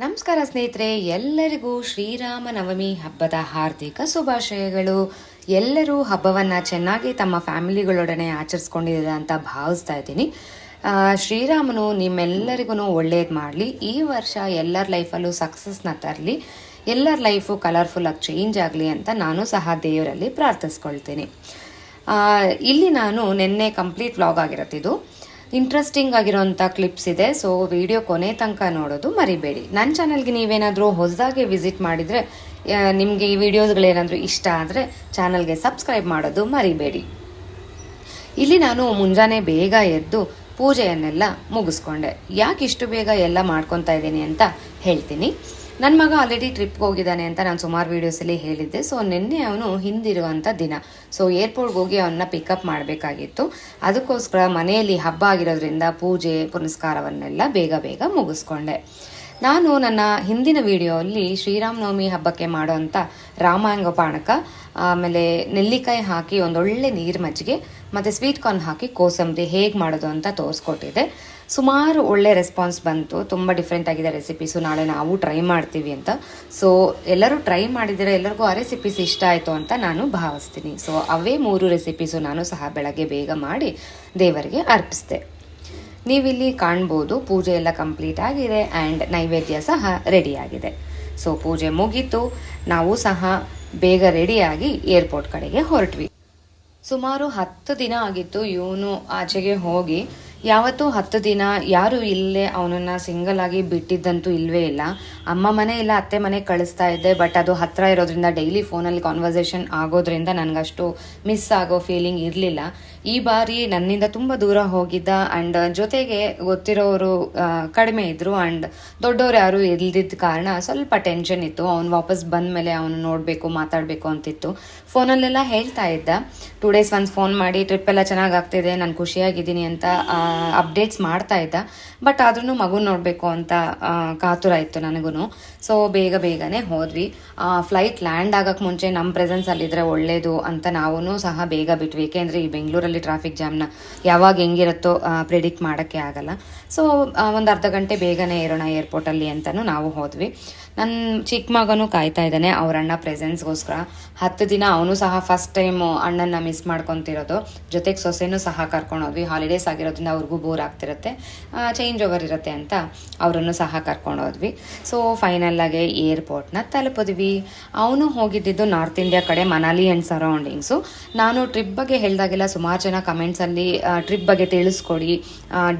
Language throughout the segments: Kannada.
ನಮಸ್ಕಾರ ಸ್ನೇಹಿತರೆ, ಎಲ್ಲರಿಗೂ ಶ್ರೀರಾಮ ನವಮಿ ಹಬ್ಬದ ಹಾರ್ದಿಕ ಶುಭಾಶಯಗಳು. ಎಲ್ಲರೂ ಹಬ್ಬವನ್ನು ಚೆನ್ನಾಗಿ ತಮ್ಮ ಫ್ಯಾಮಿಲಿಗಳೊಡನೆ ಆಚರಿಸ್ಕೊಂಡಿದ್ದಾರೆ ಅಂತ ಭಾವಿಸ್ತಾ ಇದ್ದೀನಿ. ಶ್ರೀರಾಮನು ನಿಮ್ಮೆಲ್ಲರಿಗೂ ಒಳ್ಳೇದು ಮಾಡಲಿ. ಈ ವರ್ಷ ಎಲ್ಲರ ಲೈಫಲ್ಲೂ ಸಕ್ಸಸ್ನ ತರಲಿ. ಎಲ್ಲರ ಲೈಫು ಕಲರ್ಫುಲ್ಲಾಗಿ ಚೇಂಜ್ ಆಗಲಿ ಅಂತ ನಾನು ಸಹ ದೇವರಲ್ಲಿ ಪ್ರಾರ್ಥಿಸ್ಕೊಳ್ತೀನಿ. ಇಲ್ಲಿ ನಾನು ನಿನ್ನೆ ಕಂಪ್ಲೀಟ್ ವ್ಲಾಗ್ ಆಗಿರತ್ತಿದ್ದು. ಇಂಟ್ರೆಸ್ಟಿಂಗ್ ಆಗಿರೋಂಥ ಕ್ಲಿಪ್ಸ್ ಇದೆ. ಸೊ ವಿಡಿಯೋ ಕೊನೆ ತನಕ ನೋಡೋದು ಮರಿಬೇಡಿ. ನನ್ನ ಚಾನಲ್ಗೆ ನೀವೇನಾದರೂ ಹೊಸದಾಗಿ ವಿಸಿಟ್ ಮಾಡಿದರೆ ನಿಮಗೆ ಈ ವಿಡಿಯೋಸ್ಗಳೇನಾದರೂ ಇಷ್ಟ ಆದರೆ ಚಾನಲ್ಗೆ ಸಬ್ಸ್ಕ್ರೈಬ್ ಮಾಡೋದು ಮರಿಬೇಡಿ. ಇಲ್ಲಿ ನಾನು ಮುಂಜಾನೆ ಬೇಗ ಎದ್ದು ಪೂಜೆಯನ್ನೆಲ್ಲ ಮುಗಿಸ್ಕೊಂಡೆ. ಯಾಕೆ ಇಷ್ಟು ಬೇಗ ಎಲ್ಲ ಮಾಡ್ಕೊತಾ ಇದ್ದೀನಿ ಅಂತ ಹೇಳ್ತೀನಿ. ನನ್ನ ಮಗ ಆಲ್ರೆಡಿ ಟ್ರಿಪ್ಗೆ ಹೋಗಿದ್ದಾನೆ ಅಂತ ನಾನು ಸುಮಾರು ವೀಡಿಯೋಸಲ್ಲಿ ಹೇಳಿದ್ದೆ. ಸೊ ನಿನ್ನೆ ಅವನು ಹಿಂದಿರುವಂಥ ದಿನ. ಸೊ ಏರ್ಪೋರ್ಟ್ಗೆ ಹೋಗಿ ಅವನ್ನ ಪಿಕಪ್ ಮಾಡಬೇಕಾಗಿತ್ತು. ಅದಕ್ಕೋಸ್ಕರ ಮನೆಯಲ್ಲಿ ಹಬ್ಬ ಆಗಿರೋದ್ರಿಂದ ಪೂಜೆ, ಪುನಸ್ಕಾರವನ್ನೆಲ್ಲ ಬೇಗ ಬೇಗ ಮುಗಿಸ್ಕೊಂಡೆ. ನಾನು ನನ್ನ ಹಿಂದಿನ ವಿಡಿಯೋಲ್ಲಿ ಶ್ರೀರಾಮನವಮಿ ಹಬ್ಬಕ್ಕೆ ಮಾಡುವಂಥ ರಾಮಾಯಣ ಪಾಣಕ, ಆಮೇಲೆ ನೆಲ್ಲಿಕಾಯಿ ಹಾಕಿ ಒಂದೊಳ್ಳೆ ನೀರು ಮಜ್ಜಿಗೆ ಮತ್ತು ಸ್ವೀಟ್ ಕಾರ್ನ್ ಹಾಕಿ ಕೋಸಂಬರಿ ಹೇಗೆ ಮಾಡೋದು ಅಂತ ತೋರಿಸ್ಕೊಟ್ಟಿದ್ದೆ. ಸುಮಾರು ಒಳ್ಳೆ ರೆಸ್ಪಾನ್ಸ್ ಬಂತು. ತುಂಬ ಡಿಫ್ರೆಂಟ್ ಆಗಿದೆ ರೆಸಿಪೀಸು ನಾಳೆ ನಾವು ಟ್ರೈ ಮಾಡ್ತೀವಿ ಅಂತ. ಸೊ ಎಲ್ಲರೂ ಟ್ರೈ ಮಾಡಿದರೆ ಎಲ್ಲರಿಗೂ ಆ ರೆಸಿಪೀಸ್ ಇಷ್ಟ ಆಯಿತು ಅಂತ ನಾನು ಭಾವಿಸ್ತೀನಿ. ಸೊ ಅವೇ ಮೂರು ರೆಸಿಪೀಸು ನಾನು ಸಹ ಬೆಳಗ್ಗೆ ಬೇಗ ಮಾಡಿ ದೇವರಿಗೆ ಅರ್ಪಿಸಿದೆ. ನೀವಿಲ್ಲಿ ಕಾಣ್ಬೋದು, ಪೂಜೆ ಎಲ್ಲ ಕಂಪ್ಲೀಟ್ ಆಗಿದೆ ಆ್ಯಂಡ್ ನೈವೇದ್ಯ ಸಹ ರೆಡಿಯಾಗಿದೆ ಸೊ ಪೂಜೆ ಮುಗೀತು. ನಾವು ಸಹ ಬೇಗ ರೆಡಿಯಾಗಿ ಏರ್ಪೋರ್ಟ್ ಕಡೆಗೆ ಹೊರಟ್ವಿ. ಸುಮಾರು ಹತ್ತು ದಿನ ಆಗಿತ್ತು ಇವನು ಆಚೆಗೆ ಹೋಗಿ. ಯಾವತ್ತೂ ಹತ್ತು ದಿನ ಯಾರು ಇಲ್ಲೇ ಅವನನ್ನು ಸಿಂಗಲ್ ಆಗಿ ಬಿಟ್ಟಿದ್ದಂತೂ ಇಲ್ವೇ ಇಲ್ಲ. ಅಮ್ಮ ಮನೆ ಇಲ್ಲ, ಅತ್ತೆ ಮನೆ ಕಳಿಸ್ತಾ ಇದ್ದೆ ಬಟ್ ಅದು ಹತ್ತಿರ ಇರೋದ್ರಿಂದ ಡೈಲಿ ಫೋನಲ್ಲಿ ಕಾನ್ವರ್ಸೇಷನ್ ಆಗೋದ್ರಿಂದ ನನಗಷ್ಟು ಮಿಸ್ ಆಗೋ ಫೀಲಿಂಗ್ ಇರಲಿಲ್ಲ. ಈ ಬಾರಿ ನನ್ನಿಂದ ತುಂಬ ದೂರ ಹೋಗಿದ್ದ ಆ್ಯಂಡ್ ಜೊತೆಗೆ ಗೊತ್ತಿರೋರು ಕಡಿಮೆ ಇದ್ದರು ಆ್ಯಂಡ್ ದೊಡ್ಡವರು ಯಾರು ಇಲ್ದಿದ್ದ ಕಾರಣ ಸ್ವಲ್ಪ ಟೆನ್ಷನ್ ಇತ್ತು. ಅವ್ನು ವಾಪಸ್ ಬಂದ ಮೇಲೆ ಅವನು ನೋಡಬೇಕು, ಮಾತಾಡಬೇಕು ಅಂತಿತ್ತು. ಫೋನಲ್ಲೆಲ್ಲ ಹೇಳ್ತಾ ಇದ್ದ. ಟೂ ಡೇಸ್ ಒನ್ಸ್ ಫೋನ್ ಮಾಡಿ ಟ್ರಿಪ್ ಎಲ್ಲ ಚೆನ್ನಾಗಿ ಆಗ್ತಿದೆ ನಾನು ಖುಷಿಯಾಗಿದ್ದೀನಿ ಅಂತ ಅಪ್ಡೇಟ್ಸ್ ಮಾಡ್ತಾ ಇದ್ದ. ಬಟ್ ಆದ್ರೂ ಮಗು ನೋಡಬೇಕು ಅಂತ ಕಾತುರ ಇತ್ತು ನನಗೂ ಸೊ ಬೇಗ ಬೇಗನೆ ಹೋದ್ವಿ. ಫ್ಲೈಟ್ ಲ್ಯಾಂಡ್ ಆಗಕ್ಕೆ ಮುಂಚೆ ನಮ್ಮ ಪ್ರೆಸೆನ್ಸ್ ಅಲ್ಲಿದ್ರೆ ಒಳ್ಳೇದು ಅಂತ ನಾವು ಸಹ ಬೇಗ ಬಿಟ್ವಿ. ಏಕೆಂದರೆ ಈ ಬೆಂಗಳೂರಲ್ಲಿ ಟ್ರಾಫಿಕ್ ಜಾಮ್ನ ಯಾವಾಗ ಹೆಂಗಿರುತ್ತೋ ಪ್ರಿಡಿಕ್ಟ್ ಮಾಡೋಕ್ಕೆ ಆಗಲ್ಲ. ಸೊ ಒಂದು ಅರ್ಧ ಗಂಟೆ ಬೇಗನೆ ಇರೋಣ ಏರ್ಪೋರ್ಟಲ್ಲಿ ಅಂತಲೂ ನಾವು ಹೋದ್ವಿ. ನನ್ನ ಚಿಕ್ಕ ಮಗನೂ ಕಾಯ್ತಾ ಇದ್ದಾನೆ ಅವ್ರ ಅಣ್ಣ ಪ್ರೆಸೆನ್ಸ್ಗೋಸ್ಕರ ಹತ್ತು ದಿನ ಅವನು ಸಹ ಫಸ್ಟ್ ಟೈಮು ಅಣ್ಣನ ಮಿಸ್ ಮಾಡ್ಕೊತಿರೋದು. ಜೊತೆಗೆ ಸೊಸೆನೂ ಸಹ ಕರ್ಕೊಂಡು ಹೋದ್ವಿ. ಹಾಲಿಡೇಸ್ ಆಗಿರೋದ್ರಿಂದ ಅವ್ರಿಗೂ ಬೋರ್ ಆಗ್ತಿರುತ್ತೆ. ಚೇಂಜ್ ಓವರ್ ಇರುತ್ತೆ ಅಂತ ಅವರನ್ನು ಸಹ ಕರ್ಕೊಂಡು ಹೋದ್ವಿ. ಸೊ ಫೈನಲ್ಲಾಗಿ ಏರ್ಪೋರ್ಟ್ನ ತಲುಪಿದ್ವಿ. ಅವನು ಹೋಗಿದ್ದಿದ್ದು ನಾರ್ತ್ ಇಂಡಿಯಾ ಕಡೆ ಮನಾಲಿ ಆ್ಯಂಡ್ ಸರೌಂಡಿಂಗ್ಸು ನಾನು ಟ್ರಿಪ್ ಬಗ್ಗೆ ಹೇಳಿದಾಗೆಲ್ಲ ಸುಮಾರು ಜನ ಕಮೆಂಟ್ಸಲ್ಲಿ ಟ್ರಿಪ್ ಬಗ್ಗೆ ತಿಳಿಸ್ಕೊಡಿ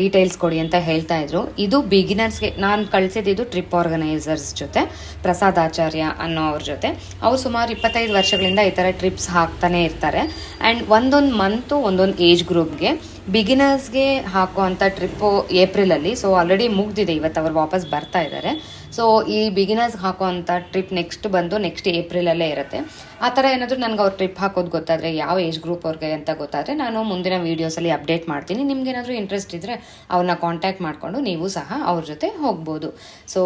ಡೀಟೇಲ್ಸ್ ಕೊಡಿ ಅಂತ ಹೇಳ್ತಾ ಇದ್ರು. ಇದು ಬಿಗಿನರ್ಸ್ಗೆ ನಾನು ಕಳಿಸಿದ್ದು ಟ್ರಿಪ್ ಆರ್ಗನೈಸರ್ಸ್ ಜೊತೆ. ಪ್ರಸಾದ್ ಆಚಾರ್ಯ ಅನ್ನೋ ಅವ್ರ ಜೊತೆ. ಅವ್ರು ಸುಮಾರು ಇಪ್ಪತ್ತೈದು ವರ್ಷಗಳಿಂದ ಈ ಥರ ಟ್ರಿಪ್ಸ್ ಹಾಕ್ತಾನೆ ಇರ್ತಾರೆ. ಆ್ಯಂಡ್ ಒಂದೊಂದು ಮಂತು ಒಂದೊಂದು ಏಜ್ ಗ್ರೂಪ್ಗೆ ಬಿಗಿನರ್ಸ್ಗೆ ಹಾಕುವಂಥ ಟ್ರಿಪ್ಪು ಏಪ್ರಿಲಲ್ಲಿ ಸೊ ಆಲ್ರೆಡಿ ಮುಗ್ದಿದೆ. ಇವತ್ತು ಅವ್ರು ವಾಪಸ್ ಬರ್ತಾ ಇದ್ದಾರೆ. ಸೊ ಈ ಬಿಗಿನರ್ಸ್ ಹಾಕುವಂಥ ಟ್ರಿಪ್ ನೆಕ್ಸ್ಟ್ ಬಂದು ನೆಕ್ಸ್ಟ್ ಏಪ್ರಿಲಲ್ಲೇ ಇರುತ್ತೆ. ಆ ಥರ ಏನಾದರೂ ನನಗೆ ಅವ್ರು ಟ್ರಿಪ್ ಹಾಕೋದು ಗೊತ್ತಾದರೆ, ಯಾವ ಏಜ್ ಗ್ರೂಪ್ ಅವ್ರಿಗೆ ಅಂತ ಗೊತ್ತಾದರೆ, ನಾನು ಮುಂದಿನ ವೀಡಿಯೋಸಲ್ಲಿ ಅಪ್ಡೇಟ್ ಮಾಡ್ತೀನಿ. ನಿಮ್ಗೇನಾದರೂ ಇಂಟ್ರೆಸ್ಟ್ ಇದ್ದರೆ ಅವ್ರನ್ನ ಕಾಂಟ್ಯಾಕ್ಟ್ ಮಾಡಿಕೊಂಡು ನೀವು ಸಹ ಅವ್ರ ಜೊತೆ ಹೋಗ್ಬೋದು. ಸೊ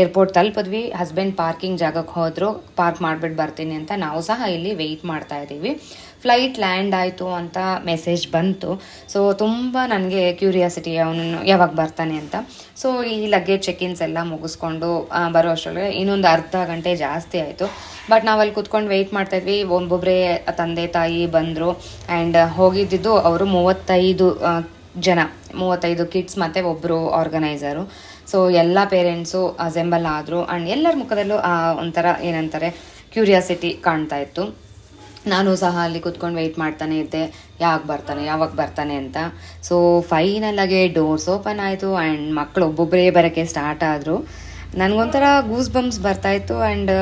ಏರ್ಪೋರ್ಟ್ ತಲುಪಿದ್ವಿ ಹಸ್ಬೆಂಡ್ ಪಾರ್ಕಿಂಗ್ ಜಾಗಕ್ಕೆ ಹೋದ್ರು ಪಾರ್ಕ್ ಮಾಡಿಬಿಟ್ಟು ಬರ್ತೀನಿ ಅಂತ ನಾವು ಸಹ ಇಲ್ಲಿ ವೆಯ್ಟ್ ಮಾಡ್ತಾ ಇದ್ದೀವಿ. ಫ್ಲೈಟ್ ಲ್ಯಾಂಡ್ ಆಯಿತು ಅಂತ ಮೆಸೇಜ್ ಬಂತು. ಸೊ ತುಂಬ ನನಗೆ ಕ್ಯೂರಿಯಾಸಿಟಿ ಅವನು ಯಾವಾಗ ಬರ್ತಾನೆ ಅಂತ. ಸೊ ಈ ಲಗೇಜ್ ಚೆಕ್-ಇನ್ಸ್ ಎಲ್ಲ ಮುಗಿಸ್ಕೊಂಡು ಬರೋ ಅಷ್ಟರೊಳಗೆ ಇನ್ನೊಂದು ಅರ್ಧ ಗಂಟೆ ಜಾಸ್ತಿ ಆಯಿತು. ಬಟ್ ನಾವಲ್ಲಿ ಕುತ್ಕೊಂಡು ವೆಯ್ಟ್ ಮಾಡ್ತಾ ಇದ್ವಿ. ಒಬ್ಬೊಬ್ಬರೇ ತಂದೆ, ತಾಯಿ ಬಂದರು. ಆ್ಯಂಡ್ ಹೋಗಿದ್ದಿದ್ದು ಅವರು ಮೂವತ್ತೈದು ಜನ. ಮೂವತ್ತೈದು ಕಿಡ್ಸ್ ಮತ್ತು ಒಬ್ಬರು ಆರ್ಗನೈಸರು ಸೊ ಎಲ್ಲ ಪೇರೆಂಟ್ಸು ಅಸೆಂಬಲ್ ಆದರು ಆ್ಯಂಡ್ ಎಲ್ಲರ ಮುಖದಲ್ಲೂ ಆ ಒಂಥರ ಏನಂತಾರೆ ಕ್ಯೂರಿಯಾಸಿಟಿ ಕಾಣ್ತಾ ಇತ್ತು. ನಾನು ಸಹ ಅಲ್ಲಿ ಕುತ್ಕೊಂಡು ವೆಯ್ಟ್ ಮಾಡ್ತಾನೆ ಇದ್ದೆ, ಯಾವಾಗ ಬರ್ತಾನೆ ಯಾವಾಗ ಬರ್ತಾನೆ ಅಂತ. ಸೊ ಫೈನಲಾಗೆ ಡೋರ್ಸ್ ಓಪನ್ ಆಯಿತು ಆ್ಯಂಡ್ ಮಕ್ಕಳು ಒಬ್ಬೊಬ್ಬರೇ ಬರೋಕ್ಕೆ ಸ್ಟಾರ್ಟ್ ಆದರು. ನನಗೊಂಥರ ಗೂಸ್ ಬಂಪ್ಸ್ ಬರ್ತಾಯಿತ್ತು ಆ್ಯಂಡ್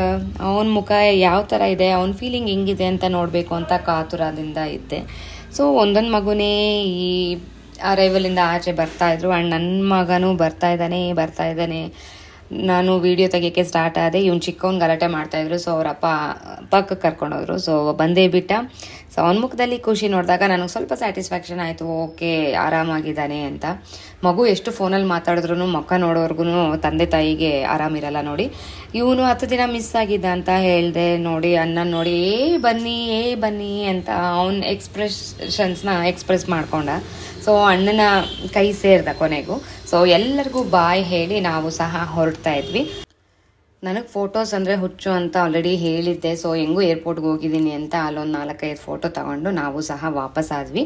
ಅವನ ಮುಖ ಯಾವ ಥರ ಇದೆ, ಅವನ ಫೀಲಿಂಗ್ ಹೆಂಗಿದೆ ಅಂತ ನೋಡಬೇಕು ಅಂತ ಕಾತುರದಿಂದ ಇದ್ದೆ. ಸೊ ಒಂದೊಂದು ಮಗುನೇ ಈ ಅರೈವಲಿಂದ ಆಚೆ ಬರ್ತಾ ಇದ್ರು. ಆ್ಯಂಡ್ ನನ್ನ ಮಗನೂ ಬರ್ತಾ ಇದ್ದಾನೆ ಬರ್ತಾ ಇದ್ದಾನೆ. ನಾನು ವಿಡಿಯೋ ತೆಗಿಯೋಕ್ಕೆ ಸ್ಟಾರ್ಟ್ ಆದೆ. ಇವ್ನು ಚಿಕ್ಕವ್ನು ಗಲಾಟೆ ಮಾಡ್ತಾಯಿದ್ರು ಸೊ ಅವರಪ್ಪ ಪಕ್ಕಕ್ಕೆ ಕರ್ಕೊಂಡೋದ್ರು ಸೊ ಬಂದೇ ಬಿಟ್ಟ. ಸೊ ಅವನ ಮುಖದಲ್ಲಿ ಖುಷಿ ನೋಡಿದಾಗ ನನಗೆ ಸ್ವಲ್ಪ ಸ್ಯಾಟಿಸ್ಫ್ಯಾಕ್ಷನ್ ಆಯಿತು. ಓಕೆ, ಆರಾಮಾಗಿದ್ದಾನೆ ಅಂತ. ಮಗು ಎಷ್ಟು ಫೋನಲ್ಲಿ ಮಾತಾಡಿದ್ರು ಮುಖ ನೋಡೋರ್ಗು ತಂದೆ ತಾಯಿಗೆ ಆರಾಮಿರಲ್ಲ ನೋಡಿ. ಇವನು ಹತ್ತು ದಿನ ಮಿಸ್ ಆಗಿದ್ದ ಅಂತ ಹೇಳಿದೆ ನೋಡಿ ಅನ್ನ ನೋಡಿ, ಏ ಬನ್ನಿ ಏ ಬನ್ನಿ ಅಂತ ಅವನ ಎಕ್ಸ್ಪ್ರೆಷನ್ಸ್ನ ಎಕ್ಸ್ಪ್ರೆಸ್ ಮಾಡ್ಕೊಂಡ. ಸೊ ಅಣ್ಣನ ಕೈ ಸೇರಿದ ಕೊನೆಗೂ. ಸೊ ಎಲ್ಲರಿಗೂ ಬಾಯ್ ಹೇಳಿ ನಾವು ಸಹ ಹೊರಡ್ತಾ ಇದ್ವಿ. ನನಗೆ ಫೋಟೋಸ್ ಅಂದರೆ ಹುಚ್ಚು ಅಂತ ಆಲ್ರೆಡಿ ಹೇಳಿದ್ದೆ. ಸೊ ಹೆಂಗೂ ಏರ್ಪೋರ್ಟ್ಗೆ ಹೋಗಿದ್ದೀನಿ ಅಂತ ಅಲ್ಲೊಂದು ನಾಲ್ಕೈದು ಫೋಟೋ ತಗೊಂಡು ನಾವು ಸಹ ವಾಪಸ್ ಆದ್ವಿ.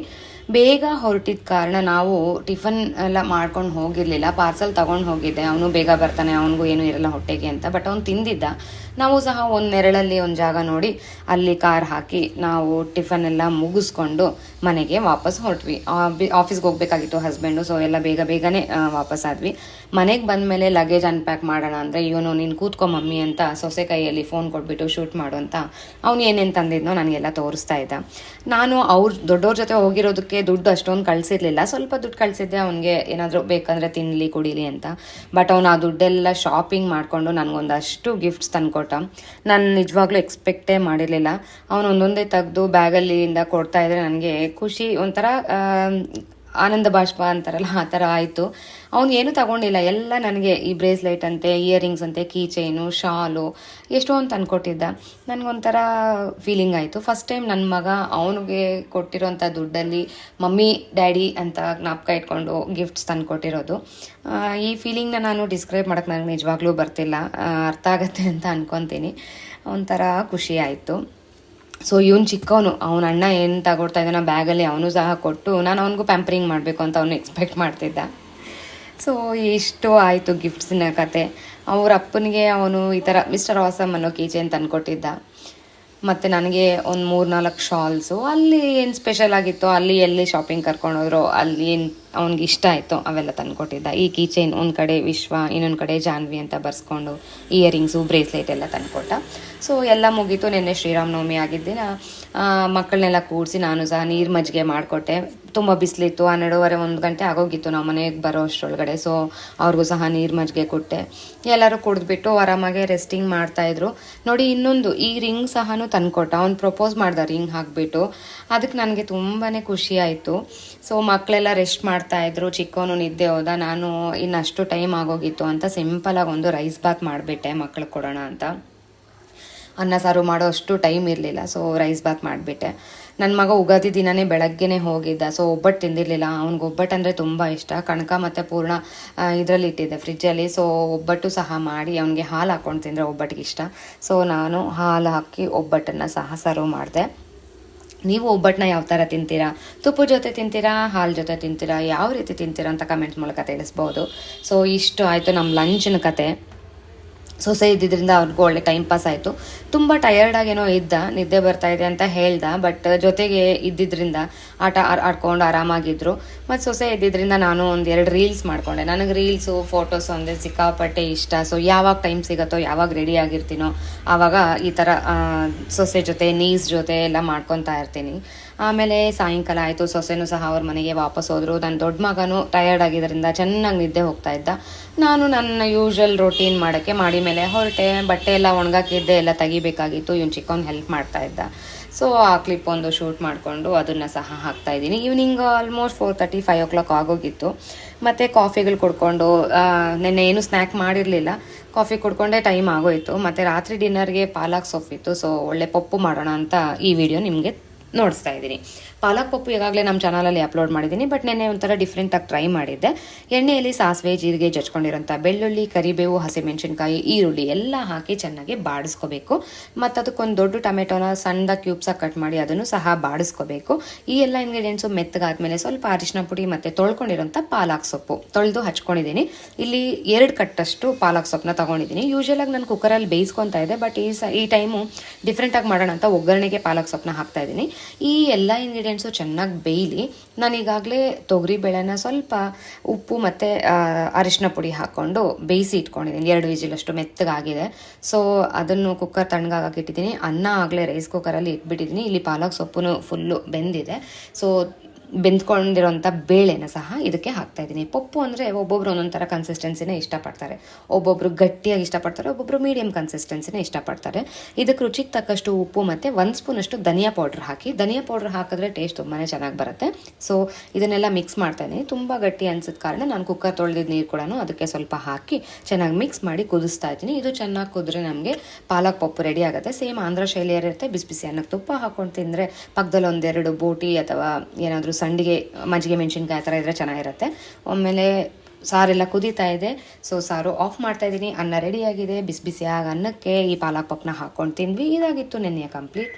ಬೇಗ ಹೊರಟಿದ್ದ ಕಾರಣ ನಾವು ಟಿಫನ್ ಎಲ್ಲ ಮಾಡ್ಕೊಂಡು ಹೋಗಿರಲಿಲ್ಲ. ಪಾರ್ಸಲ್ ತಗೊಂಡು ಹೋಗಿದ್ದೆ. ಅವನು ಬೇಗ ಬರ್ತಾನೆ. ಅವನಿಗೂ ಏನೂ ಇರಲ್ಲ ಹೊಟ್ಟೆಗೆ ಅಂತ. ಬಟ್ ಅವ್ನು ತಿಂದಿದ್ದ. ನಾವು ಸಹ ಒಂದು ನೆರಳಲ್ಲಿ ಒಂದು ಜಾಗ ನೋಡಿ ಅಲ್ಲಿ ಕಾರ್ ಹಾಕಿ ನಾವು ಟಿಫನ್ ಎಲ್ಲ ಮುಗಿಸ್ಕೊಂಡು ಮನೆಗೆ ವಾಪಸ್ ಹೊರಟ್ವಿ. ಆಫೀಸ್ಗೆ ಹೋಗ್ಬೇಕಾಗಿತ್ತು ಹಸ್ಬೆಂಡು ಸೊ ಎಲ್ಲ ಬೇಗ ಬೇಗನೆ ವಾಪಸ್ ಆದ್ವಿ. ಮನೆಗೆ ಬಂದ ಮೇಲೆ ಲಗೇಜ್ ಅನ್ಪ್ಯಾಕ್ ಮಾಡೋಣ ಅಂದರೆ ಇವನು ನೀನು ಕೂತ್ಕೊ ಮಮ್ಮಿ ಅಂತ ಸೊಸೆ ಕೈಯಲ್ಲಿ ಫೋನ್ ಕೊಟ್ಬಿಟ್ಟು ಶೂಟ್ ಮಾಡು ಅಂತ ಅವ್ನು ಏನೇನು ತಂದಿದ್ನೋ ನನಗೆಲ್ಲ ತೋರಿಸ್ತಾ ಇದ್ದ. ನಾನು ಅವ್ರ ದೊಡ್ಡವ್ರ ಜೊತೆ ಹೋಗಿರೋದಕ್ಕೆ ದುಡ್ಡು ಅಷ್ಟೊಂದು ಕಳಿಸಿರ್ಲಿಲ್ಲ. ಸ್ವಲ್ಪ ದುಡ್ಡು ಕಳಿಸಿದ್ದೆ, ಅವನಿಗೆ ಏನಾದರೂ ಬೇಕಂದ್ರೆ ತಿನ್ನಲಿ ಕುಡೀಲಿ ಅಂತ. ಬಟ್ ಅವನು ಆ ದುಡ್ಡೆಲ್ಲ ಶಾಪಿಂಗ್ ಮಾಡಿಕೊಂಡು ನನಗೊಂದಷ್ಟು ಗಿಫ್ಟ್ಸ್ ತಂದ್ಕೊಟ್ಟ ನಾನು ನಿಜವಾಗ್ಲೂ ಎಕ್ಸ್ಪೆಕ್ಟೇ ಮಾಡಿರಲಿಲ್ಲ. ಅವನು ಒಂದೊಂದೇ ತೆಗೆದು ಬ್ಯಾಗಲ್ಲಿಂದ ಕೊಡ್ತಾ ಇದ್ರೆ ನನಗೆ ಖುಷಿ. ಒಂಥರ ಆನಂದ ಬಾಷ್ಪ ಅಂತಾರಲ್ಲ, ಆ ಥರ ಆಯಿತು. ಅವನು ಏನೂ ತಗೊಂಡಿಲ್ಲ. ಎಲ್ಲ ನನಗೆ ಈ ಬ್ರೇಸ್ಲೆಟ್ ಅಂತೆ, ಇಯರಿಂಗ್ಸ್ ಅಂತೆ, ಕೀ ಚೈನು, ಶಾಲು ಎಷ್ಟೊಂದು ಅಂದ್ಕೊಟ್ಟಿದ್ದ ನನಗೊಂಥರ ಫೀಲಿಂಗ್ ಆಯಿತು. ಫಸ್ಟ್ ಟೈಮ್ ನನ್ನ ಮಗ ಅವನಿಗೆ ಕೊಟ್ಟಿರೋಂಥ ದುಡ್ಡಲ್ಲಿ ಮಮ್ಮಿ, ಡ್ಯಾಡಿ ಅಂತ ಜ್ಞಾಪಕ ಇಟ್ಕೊಂಡು ಗಿಫ್ಟ್ಸ್ ತಂದು ಕೊಟ್ಟಿರೋದು. ಈ ಫೀಲಿಂಗ್ನ ನಾನು ಡಿಸ್ಕ್ರೈಬ್ ಮಾಡೋಕ್ಕೆ ನನಗೆ ನಿಜವಾಗ್ಲೂ ಬರ್ತಿಲ್ಲ. ಅರ್ಥ ಆಗತ್ತೆ ಅಂತ ಅಂದ್ಕೊತೀನಿ ಒಂಥರ ಖುಷಿ ಆಯಿತು. ಸೊ ಇವನು ಚಿಕ್ಕವನು, ಅವನ ಅಣ್ಣ ಏನು ತಗೊಡ್ತಾ ಇದ್ದಾನೋ ಬ್ಯಾಗಲ್ಲಿ ಅವನು ಸಹ ಕೊಟ್ಟು ನಾನು ಅವನಿಗೂ ಪ್ಯಾಂಪರಿಂಗ್ ಮಾಡಬೇಕು ಅಂತ ಅವನು ಎಕ್ಸ್ಪೆಕ್ಟ್ ಮಾಡ್ತಿದ್ದ. ಸೊ ಇಷ್ಟು ಆಯಿತು ಗಿಫ್ಟ್ಸಿನ ಕತೆ. ಅವ್ರ ಅಪ್ಪನಿಗೆ ಅವನು ಈ ಥರ ಮಿಸ್ಟರ್ ಆಸಮ್ ಅನ್ನೋ ಕೀಚೆನ್ ತಂದುಕೊಟ್ಟಿದ್ದ ಮತ್ತು ನನಗೆ ಒಂದು ಮೂರು ನಾಲ್ಕು ಶಾಲ್ಸು ಅಲ್ಲಿ ಏನು ಸ್ಪೆಷಲ್ ಆಗಿತ್ತು, ಅಲ್ಲಿ ಎಲ್ಲಿ ಶಾಪಿಂಗ್ ಕರ್ಕೊಂಡೋದ್ರು ಅಲ್ಲಿ ಏನು ಅವ್ನಿಗೆ ಇಷ್ಟ ಆಯಿತು, ಅವೆಲ್ಲ ತಂದುಕೊಟ್ಟಿದ್ದ ಈ ಕೀಚೈನ್ ಒಂದು ಕಡೆ ವಿಶ್ವ, ಇನ್ನೊಂದು ಕಡೆ ಜಾನ್ವಿ ಅಂತ ಬರ್ಸ್ಕೊಂಡು ಇಯರಿಂಗ್ಸು ಬ್ರೇಸ್ಲೆಟ್ ಎಲ್ಲ ತಂದುಕೊಟ್ಟ ಸೊ ಎಲ್ಲ ಮುಗೀತು. ನಿನ್ನೆ ಶ್ರೀರಾಮನವಮಿ ಆಗಿದ್ದಿನ ಮಕ್ಕಳನ್ನೆಲ್ಲ ಕೂಡಿಸಿ ನಾನು ಸಹ ನೀರು ಮಜ್ಜಿಗೆ ಮಾಡಿಕೊಟ್ಟೆ. ತುಂಬ ಬಿಸಿಲಿತ್ತು. ಹನ್ನೆರಡುವರೆ ಒಂದು ಗಂಟೆ ಆಗೋಗಿತ್ತು ನಾವು ಮನೆಗೆ ಬರೋ ಅಷ್ಟರೊಳಗಡೆ. ಸೊ ಅವ್ರಿಗೂ ಸಹ ನೀರು ಮಜ್ಜಿಗೆ ಕೊಟ್ಟೆ. ಎಲ್ಲರೂ ಕುಡಿದ್ಬಿಟ್ಟು ಆರಾಮಾಗೆ ರೆಸ್ಟಿಂಗ್ ಮಾಡ್ತಾಯಿದ್ರು ನೋಡಿ, ಇನ್ನೊಂದು, ಈ ರಿಂಗ್ ಸಹ ತಂದುಕೊಟ್ಟ ಅವ್ನು ಪ್ರಪೋಸ್ ಮಾಡ್ದ ರಿಂಗ್ ಹಾಕ್ಬಿಟ್ಟು. ಅದಕ್ಕೆ ನನಗೆ ತುಂಬಾ ಖುಷಿ ಆಯಿತು. ಸೊ ಮಕ್ಕಳೆಲ್ಲ ರೆಸ್ಟ್ ಮಾಡ್ತಾಯಿದ್ರು ಚಿಕ್ಕವನು ನಿದ್ದೆ ಹೋದ, ನಾನು ಇನ್ನಷ್ಟು ಟೈಮ್ ಆಗೋಗಿತ್ತು ಅಂತ ಸಿಂಪಲಾಗಿ ಒಂದು ರೈಸ್ ಬಾತ್ ಮಾಡಿಬಿಟ್ಟೆ ಮಕ್ಳಿಗೆ ಕೊಡೋಣ ಅಂತ. ಅನ್ನ ಸಾರು ಮಾಡೋ ಅಷ್ಟು ಟೈಮ್ ಇರಲಿಲ್ಲ ಸೊ ರೈಸ್ ಬಾತ್ ಮಾಡಿಬಿಟ್ಟೆ. ನನ್ನ ಮಗ ಉಗಾದಿ ದಿನನೇ ಬೆಳಗ್ಗೆನೇ ಹೋಗಿದ್ದ ಸೊ ಒಬ್ಬಟ್ಟು ತಿಂದಿರಲಿಲ್ಲ. ಅವ್ನಿಗೆ ಒಬ್ಬಟ್ಟು ಅಂದರೆ ತುಂಬ ಇಷ್ಟ. ಕಣಕ ಮತ್ತು ಪೂರ್ಣ ಇದರಲ್ಲಿ ಇಟ್ಟಿದ್ದೆ ಫ್ರಿಜ್ಜಲ್ಲಿ ಸೊ ಒಬ್ಬಟ್ಟು ಸಹ ಮಾಡಿ ಅವನಿಗೆ ಹಾಲು ಹಾಕ್ಕೊಂಡು ತಿಂದರೆ ಒಬ್ಬಟ್ಟಿಗೆ ಇಷ್ಟ. ಸೊ ನಾನು ಹಾಲು ಹಾಕಿ ಒಬ್ಬಟ್ಟನ್ನು ಸಹ ಸರ್ವ್ ಮಾಡಿದೆ. ನೀವು ಒಬ್ಬಟ್ಟನ್ನ ಯಾವ ಥರ ತಿಂತೀರಾ? ತುಪ್ಪ ಜೊತೆ ತಿಂತೀರಾ? ಹಾಲು ಜೊತೆ ತಿಂತೀರಾ? ಯಾವ ರೀತಿ ತಿಂತೀರಾ ಅಂತ ಕಮೆಂಟ್ ಮೂಲಕ ತಿಳಿಸ್ಬೋದು. ಸೊ ಇಷ್ಟು ಆಯಿತು ನಮ್ಮ ಲಂಚಿನ ಕತೆ. ಸೊಸೆ ಇದ್ದಿದ್ದರಿಂದ ಅವ್ರಿಗೂ ಒಳ್ಳೆ ಟೈಮ್ ಪಾಸ್ ಆಯಿತು. ತುಂಬ ಟಯರ್ಡಾಗೇನೋ ಇದ್ದ, ನಿದ್ದೆ ಬರ್ತಾ ಇದೆ ಅಂತ ಹೇಳ್ದ ಬಟ್ ಜೊತೆಗೆ ಇದ್ದಿದ್ದರಿಂದ ಆಟ ಆಡ್- ಆಡ್ಕೊಂಡು ಆರಾಮಾಗಿದ್ರು. ಮತ್ತು ಸೊಸೆ ಇದ್ದಿದ್ದರಿಂದ ನಾನು ಒಂದು ಎರಡು ರೀಲ್ಸ್ ಮಾಡಿಕೊಂಡೆ. ನನಗೆ ರೀಲ್ಸು ಫೋಟೋಸು ಅಂದರೆ ಸಿಕ್ಕಾಪಟ್ಟೆ ಇಷ್ಟ. ಸೊ ಯಾವಾಗ ಟೈಮ್ ಸಿಗುತ್ತೋ, ಯಾವಾಗ ರೆಡಿ ಆಗಿರ್ತೀನೋ, ಆವಾಗ ಈ ಥರ ಸೊಸೆ ಜೊತೆ ನೀಸ್ ಜೊತೆ ಎಲ್ಲ ಮಾಡ್ಕೊತಾ ಇರ್ತೀನಿ. ಆಮೇಲೆ ಸಾಯಂಕಾಲ ಆಯಿತು, ಸೊಸೆನೂ ಸಹ ಅವ್ರ ಮನೆಗೆ ವಾಪಸ್ ಹೋದರು. ನನ್ನ ದೊಡ್ಡ ಮಗನು ಟಯರ್ಡ್ ಆಗಿದ್ದರಿಂದ ಚೆನ್ನಾಗಿ ನಿದ್ದೆ ಹೋಗ್ತಾ ಇದ್ದ. ನಾನು ನನ್ನ ಯೂಶ್ವಲ್ ರೊಟೀನ್ ಮಾಡೋಕ್ಕೆ ಮಾಡಿ ಮೇಲೆ ಹೊರಟೆ. ಬಟ್ಟೆ ಎಲ್ಲ ಒಣಗಾಕಿದ್ದೆ ಎಲ್ಲ ತೆಗಿಬೇಕಾಗಿತ್ತು. ಇವ್ನು ಚಿಕ್ಕವ್ನು ಹೆಲ್ಪ್ ಮಾಡ್ತಾ ಇದ್ದ. ಸೊ ಆ ಕ್ಲಿಪ್ ಒಂದು ಶೂಟ್ ಮಾಡಿಕೊಂಡು ಅದನ್ನು ಸಹ ಹಾಕ್ತಾ ಇದ್ದೀನಿ. Evening almost four thirty five o'clock ಆಗೋಗಿತ್ತು. ಮತ್ತು ಕಾಫಿಗಳು ಕುಡ್ಕೊಂಡು ನೆನ್ನೆ ಏನು ಸ್ನ್ಯಾಕ್ ಮಾಡಿರಲಿಲ್ಲ. ಕಾಫಿ ಕುಡ್ಕೊಂಡೇ ಟೈಮ್ ಆಗೋಯಿತು. ಮತ್ತು ರಾತ್ರಿ ಡಿನ್ನರ್ಗೆ ಪಾಲಕ್ ಸೊಪ್ಪಿತ್ತು. ಸೊ ಒಳ್ಳೆ ಪಪ್ಪು ಮಾಡೋಣ ಅಂತ ಈ ವಿಡಿಯೋ ನಿಮಗೆ ನೋಡಿಸ್ತಾ ಇದ್ದೀನಿ. ಪಾಲಕ್ ಪಪ್ಪು ಈಗಾಗಲೇ ನಮ್ಮ ಚಾನಲಲ್ಲಿ ಅಪ್ಲೋಡ್ ಮಾಡಿದ್ದೀನಿ ಬಟ್ ನೆನ್ನೆ ಒಂಥರ ಡಿಫ್ರೆಂಟಾಗಿ ಟ್ರೈ ಮಾಡಿದ್ದೆ. ಎಣ್ಣೆಯಲ್ಲಿ ಸಾಸಿವೆ, ಜೀರಿಗೆ ಜಚ್ಕೊಂಡಿರೋಂಥ ಬೆಳ್ಳುಳ್ಳಿ, ಕರಿಬೇವು, ಹಸಿಮೆಣಸಿನ್ಕಾಯಿ, ಈರುಳ್ಳಿ ಎಲ್ಲ ಹಾಕಿ ಚೆನ್ನಾಗಿ ಬಾಡಿಸ್ಕೋಬೇಕು. ಮತ್ತು ಅದಕ್ಕೊಂದು ದೊಡ್ಡ ಟೊಮೆಟೊನ ಸಣ್ಣದ ಕ್ಯೂಬ್ಸಾಗಿ ಕಟ್ ಮಾಡಿ ಅದನ್ನು ಸಹ ಬಾಡಿಸ್ಕೋಬೇಕು. ಈ ಎಲ್ಲ ಇಂಗ್ರೀಡಿಯೆಂಟ್ಸು ಮೆತ್ತಗಾದ್ಮೇಲೆ ಸ್ವಲ್ಪ ಅರಿಶಿನ ಪುಡಿ ಮತ್ತು ತೊಳ್ಕೊಂಡಿರೋಂಥ ಪಾಲಕ್ ಸೊಪ್ಪು ತೊಳೆದು ಹಚ್ಕೊಂಡಿದ್ದೀನಿ. ಇಲ್ಲಿ ಎರಡು ಕಟ್ಟಷ್ಟು ಪಾಲಕ್ ಸೊಪ್ಪನ್ನ ತೊಗೊಂಡಿದ್ದೀನಿ. ಯೂಶಲಾಗಿ ನಾನು ಕುಕ್ಕರಲ್ಲಿ ಬೇಯಿಸ್ಕೊತಾ ಇದೆ ಬಟ್ ಈ ಸ ಈ ಟೈಮು ಡಿಫ್ರೆಂಟಾಗಿ ಮಾಡೋಣ ಅಂತ ಒಗ್ಗರಣೆಗೆ ಪಾಲಕ್ ಸೊಪ್ಪನ್ನ ಹಾಕ್ತಾ ಇದ್ದೀನಿ. ಈ ಎಲ್ಲ ಇಂಗ್ರೀಡಿಯೆಂಟ್ಸು ಚೆನ್ನಾಗಿ ಬೇಯಲಿ, ನಾನು ಈಗಾಗಲೇ ತೊಗರಿ ಬೇಳೆನ ಸ್ವಲ್ಪ ಉಪ್ಪು ಮತ್ತು ಅರಿಶಿನ ಪುಡಿ ಹಾಕ್ಕೊಂಡು ಬೇಯಿಸಿ ಇಟ್ಕೊಂಡಿದ್ದೀನಿ ಎರಡು ವಿಜಿಲಷ್ಟು ಮೆತ್ತಗಾಗಿದೆ. ಸೊ ಅದನ್ನು ಕುಕ್ಕರ್ ತಣ್ಣಗಾಗಿ ಇಟ್ಟಿದ್ದೀನಿ ಅನ್ನ ಆಗಲೇ ರೈಸ್ ಕುಕ್ಕರಲ್ಲಿ ಇಟ್ಬಿಟ್ಟಿದ್ದೀನಿ ಇಲ್ಲಿ ಪಾಲಕ್ ಸೊಪ್ಪು ಫುಲ್ಲು ಬೆಂದಿದೆ. ಸೊ ಬೆಂದ್ಕೊಂಡಿರೋಂಥ ಬೇಳೆನ ಸಹ ಇದಕ್ಕೆ ಹಾಕ್ತಾ ಇದ್ದೀನಿ. ಪಪ್ಪು ಅಂದರೆ ಒಬ್ಬೊಬ್ರು ಒಂದೊಂದು ಥರ ಕನ್ಸಿಸ್ಟೆನ್ಸಿನೇ ಇಷ್ಟಪಡ್ತಾರೆ. ಒಬ್ಬೊಬ್ರು ಗಟ್ಟಿಯಾಗಿ ಇಷ್ಟಪಡ್ತಾರೆ, ಒಬ್ಬೊಬ್ರು ಮೀಡಿಯಮ್ ಕನ್ಸಿಸ್ಟೆನ್ಸಿನೇ ಇಷ್ಟಪಡ್ತಾರೆ. ಇದಕ್ಕೆ ರುಚಿಗೆ ತಕ್ಕಷ್ಟು ಉಪ್ಪು ಮತ್ತು ಒಂದು ಸ್ಪೂನಷ್ಟು ಧನಿಯಾ ಪೌಡ್ರ್ ಹಾಕಿ. ಧನಿಯಾ ಪೌಡ್ರ್ ಹಾಕಿದ್ರೆ ಟೇಸ್ಟ್ ತುಂಬಾ ಚೆನ್ನಾಗಿ ಬರುತ್ತೆ. ಸೊ ಇದನ್ನೆಲ್ಲ ಮಿಕ್ಸ್ ಮಾಡ್ತಾ ಇದ್ದೀನಿ. ತುಂಬ ಗಟ್ಟಿ ಅನ್ಸಿದ ಕಾರಣ ನಾನು ಕುಕ್ಕರ್ ತೊಳೆದಿದ್ದ ನೀರು ಕೂಡ ಅದಕ್ಕೆ ಸ್ವಲ್ಪ ಹಾಕಿ ಚೆನ್ನಾಗಿ ಮಿಕ್ಸ್ ಮಾಡಿ ಕುದಿಸ್ತಾ ಇದ್ದೀನಿ. ಇದು ಚೆನ್ನಾಗಿ ಕುದ್ರೆ ನಮಗೆ ಪಾಲಕ್ ಪಪ್ಪು ರೆಡಿ ಆಗುತ್ತೆ. ಸೇಮ್ ಆಂಧ್ರ ಶೈಲಿಯಲ್ಲಿರುತ್ತೆ. ಬಿಸಿ ಬಿಸಿ ಅನ್ನಕ್ಕೆ ತುಪ್ಪ ಹಾಕೊಂಡು ತಿಂದರೆ ಪಕ್ಕದಲ್ಲಿ ಒಂದೆರಡು ಬೋಟಿ ಅಥವಾ ಏನಾದರೂ ಸಂಡಿಗೆ, ಮಜ್ಜಿಗೆ ಮೆಣಸಿನ್ಕಾಯಿ ಆ ಇದ್ರೆ ಚೆನ್ನಾಗಿರುತ್ತೆ. ಆಮೇಲೆ ಸಾರೆಲ್ಲ ಕುದೀತಾ ಇದೆ. ಸೊ ಸಾರು ಆಫ್ ಮಾಡ್ತಾ ಇದ್ದೀನಿ. ಅನ್ನ ರೆಡಿಯಾಗಿದೆ ಬಿಸಿ ಬಿಸಿಯಾಗಿ ಅನ್ನಕ್ಕೆ ಈ ಪಾಲಕ್ ಪಪ್ನ ಹಾಕ್ಕೊಂಡು ತಿಂದ್ವಿ. ಇದಾಗಿತ್ತು ನೆನ್ನೆಯ ಕಂಪ್ಲೀಟ್